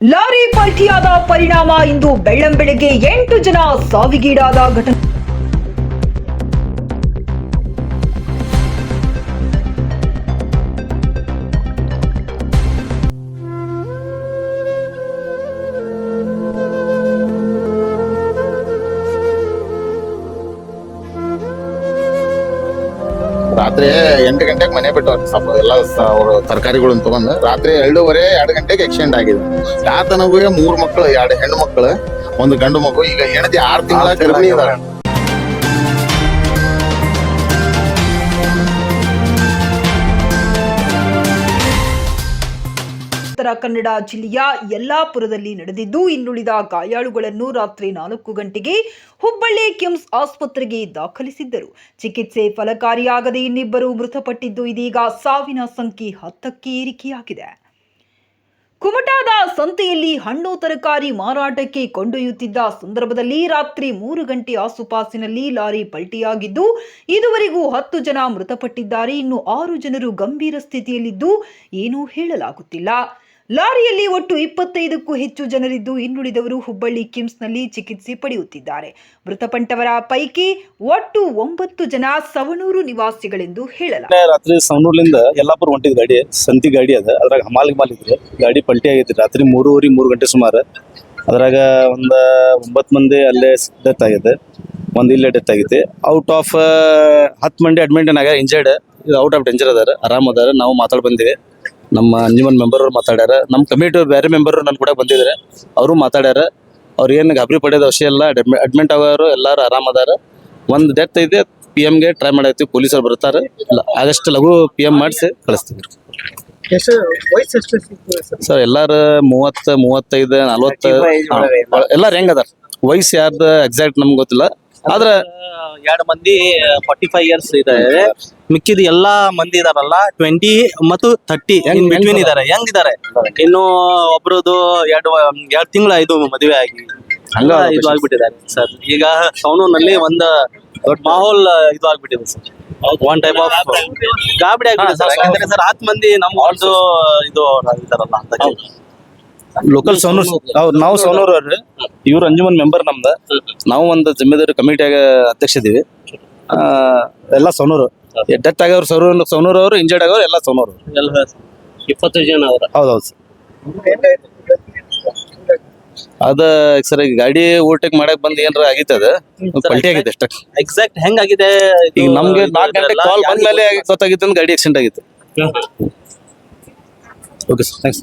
Lorry ಪಲ್ಟಿಯಾದ ಪರಿಣಾಮ ಇಂದು ಬೆಳ್ಳಂಬೆಳಗ್ಗೆ ಎಂಟು ಜನ ಸಾವಿಗೀಡಾದ ಘಟನೆ. ರಾತ್ರಿ ಎಂಟು ಗಂಟೆಗೆ ಮನೆ ಬಿಟ್ಟವ್ರು ಸ್ವಲ್ಪ ಎಲ್ಲ ಅವ್ರು ತರಕಾರಿಗಳನ್ನ ತಗೊಂಡು ರಾತ್ರಿ ಎರಡೂವರೆ, ಎರಡು ಗಂಟೆಗೆ ಎಕ್ಸಿಡೆಂಟ್ ಆಗಿದೆ. ಆತನಗೂ ಮೂರು ಮಕ್ಕಳು ಎರಡು ಹೆಣ್ಣು ಮಕ್ಕಳು ಒಂದು ಗಂಡು ಮಗು, ಈಗ ಹೆಂಡತಿ ಆರು ತಿಂಗಳ ಗರ್ಭಿಣಿ ಇದಾಳೆ. ಉತ್ತರ ಕನ್ನಡ ಜಿಲ್ಲೆಯ ಯಲ್ಲಾಪುರದಲ್ಲಿ ನಡೆದಿದ್ದು, ಇನ್ನುಳಿದ ಗಾಯಾಳುಗಳನ್ನು ರಾತ್ರಿ ನಾಲ್ಕು ಗಂಟೆಗೆ ಹುಬ್ಬಳ್ಳಿ ಕಿಮ್ಸ್ ಆಸ್ಪತ್ರೆಗೆ ದಾಖಲಿಸಿದ್ದರು. ಚಿಕಿತ್ಸೆ ಫಲಕಾರಿಯಾಗದೆ ಇನ್ನಿಬ್ಬರು ಮೃತಪಟ್ಟಿದ್ದು, ಇದೀಗ ಸಾವಿನ ಸಂಖ್ಯೆ ಹತ್ತಕ್ಕೆ ಏರಿಕೆಯಾಗಿದೆ. ಕುಮಟಾದ ಸಂತೆಯಲ್ಲಿ ಹಣ್ಣು ತರಕಾರಿ ಮಾರಾಟಕ್ಕೆ ಕೊಂಡೊಯ್ಯುತ್ತಿದ್ದ ಸಂದರ್ಭದಲ್ಲಿ ರಾತ್ರಿ ಮೂರು ಗಂಟೆ ಆಸುಪಾಸಿನಲ್ಲಿ ಲಾರಿ ಪಲ್ಟಿಯಾಗಿದ್ದು, ಇದುವರೆಗೂ ಹತ್ತು ಜನ ಮೃತಪಟ್ಟಿದ್ದಾರೆ. ಇನ್ನು ಆರು ಜನರು ಗಂಭೀರ ಸ್ಥಿತಿಯಲ್ಲಿದ್ದು, ಏನೂ ಹೇಳಲಾಗುತ್ತಿಲ್ಲ. ಲಾರಿಯಲ್ಲಿ ಒಟ್ಟು ಇಪ್ಪತ್ತೈದಕ್ಕೂ ಹೆಚ್ಚು ಜನರಿದ್ದು ಇನ್ನುಳಿದವರು ಹುಬ್ಬಳ್ಳಿ ಕಿಮ್ಸ್ನಲ್ಲಿ ಚಿಕಿತ್ಸೆ ಪಡೆಯುತ್ತಿದ್ದಾರೆ. ಮೃತಪಟ್ಟವರ ಪೈಕಿ ಒಟ್ಟು ಒಂಬತ್ತು ಜನ ಸವಣೂರು ನಿವಾಸಿಗಳೆಂದು ಹೇಳಲಾಗಿದೆ. ರಾತ್ರಿ ಸವಣೂರ್ಲಿಂದ ಯಲ್ಲಾಪುರ ಹೊಂಟಿದ್ ಗಾಡಿ, ಸಂತಿ ಗಾಡಿ ಅದ. ಅದ್ರಾಗ ಹಮಾಲ್ ಮಾಲ್ ಇದ್ರೆ. ಗಾಡಿ ಪಲ್ಟಿ ಆಗೈತಿ ರಾತ್ರಿ ಮೂರುವರೆ, ಮೂರು ಗಂಟೆ ಸುಮಾರು. ಅದ್ರಾಗ ಒಂದ ಒಂಬತ್ತು ಮಂದಿ ಅಲ್ಲೇ ಡೆತ್ ಆಗಿದೆ ಒಂದ್ ಇಲ್ಲೇ ಡೆತ್ ಆಗೈತಿ. ಔಟ್ ಆಫ್ ಹತ್ತು ಮಂದಿ ಅಡ್ಮಿಂಟನ್ ಆಗ ಇಂಜರ್ಡ್ ಔಟ್ ಆಫ್ ಡೇಂಜರ್ ಅದಾರ. ಆರಾಮ್ ಅದಾರ. ನಾವು ಮಾತಾಡ್ ಬಂದಿವಿ. ನಮ್ಮ ಅಂಜುಮನ್ ಮೆಂಬರ್ ಅವ್ರು ಮಾತಾಡ್ಯಾರ. ನಮ್ಮ ಕಮಿಟಿ ಬೇರೆ ಮೆಂಬರ್ ನನ್ನ ಕೂಡ ಬಂದಿದ್ದಾರೆ ಅವರು ಮಾತಾಡ್ಯಾರ. ಅವ್ರು ಏನು ಗಾಬರಿ ಪಡೆಯೋದು ಅವಶ್ಯ ಇಲ್ಲ. ಅಡ್ಮಿಟ್ ಆಗೋರು ಎಲ್ಲರೂ ಆರಾಮ್ ಅದಾರ. ಒಂದು ಡೆತ್ ಇದೆ ಪಿ ಎಮ್ಗೆ ಟ್ರೈ ಮಾಡೈತಿ ಪೊಲೀಸರು ಬರ್ತಾರೆ. ಆಗಸ್ಟ್ ಲಘು ಪಿ ಎಂ ಮಾಡಿಸಿ ಕಳಿಸ್ತೀವಿ. ಸರ್ ಸರ್ ಮೂವತ್ತು ಮೂವತ್ತ ಮೂವತ್ತೈದು ನಲ್ವತ್ತು ಎಲ್ಲಾರು ಹೆಂಗ್ ಅದಾರ? ವಯಸ್ಸು ಯಾರ್ದು ಎಕ್ಸಾಕ್ಟ್ ನಮ್ಗೆ ಗೊತ್ತಿಲ್ಲ. ಆದ್ರೆ ಎರಡು ಮಂದಿ ಫಾರ್ಟಿ ಫೈವ್ ಇಯರ್ಸ್ ಇದಾರೆ ಮಿಕ್ಕಿದ ಎಲ್ಲಾ ಮಂದಿ ಇದಾರಲ್ಲ ಟ್ವೆಂಟಿ ಮತ್ತು ಥರ್ಟಿ ಇನ್ ಬಿಟ್ವೀನ್ ಇದಾರೆ. ಹೆಂಗ್ ಇದಾರೆ? ಇನ್ನು ಒಬ್ರದ್ದು ಎರಡು ಎರಡ್ ತಿಂಗಳ ಇದು ಮದುವೆ ಆಗಿ. ಹಂಗ ಇದು ಆಗ್ಬಿಟ್ಟಿದ್ದಾರೆ ಸರ್. ಈಗ ಸೌನೂರ್ನಲ್ಲಿ ಒಂದ್ ದೊಡ್ಡ ಮಾಹೋಲ್ ಇದು ಆಗ್ಬಿಟ್ಟಿದೆ ಸರ್. ಒನ್ ಟೈಪ್ ಆಫ್ ಗಾಬಡಿ ಆಗ್ಬಿಟ್ಟಿದೆ. ಸರ್. ಯಾಕಂದ್ರೆ ಸರ್ ಹತ್ತು ಮಂದಿ ನಮ್ಮ ಒಂದು ಇದು ಇದಾರಲ್ಲ ಅಂತ ಲೋಕಲ್ ಸೌನೂರ್ ನಾವು ಸೌನೂರ್ ಅವ್ರಿ ಇವ್ರು ಅಂಜುಮನ್ ಮೆಂಬರ್ ನಮ್ದ. ನಾವು ಒಂದು ಜಿಮ್ಮೆದಾರಿ ಕಮಿಟಿಯಾಗ ಅಧ್ಯಕ್ಷ ಇದೀವಿ ಆ, ಎಲ್ಲ ಸೋನೂರು. ಡೆತ್ ಆಗೋರು ಸೌನೂರ್ ಸೋನೂರು ಅವರು ಇಂಜರ್ಡ್ ಆಗೋರು ಎಲ್ಲ ಸೋನೂರು. ಎಲ್ಲ ಇಪ್ಪತ್ತು ಜನ ಅವ್ರ. ಹೌದೌದು ಸರ್. ಅದ ಸರ್ ಈಗ ಗಾಡಿ ಓವರ್ಟೇಕ್ ಮಾಡಕ್ ಬಂದ್ ಏನಾರ ಆಗಿತ್ತು ಅದ? ಪಲ್ಟಿ ಆಗಿದೆ ಅಷ್ಟ. ಎಕ್ಸಾಕ್ಟ್ ಹೆಂಗಾಗಿದೆ ಆಗಿದೆ? ಈಗ ನಮ್ಗೆ ನಾಲ್ಕು ಗಂಟೆ ಕಾಲ್ ಬಂದ್ಮೇಲೆ ಗೊತ್ತಾಗಿತ್ತು ಅಂದ್ರೆ ಗಾಡಿ ಆಕ್ಸಿಡೆಂಟ್ ಆಗಿತ್ತು. Okay sir thanks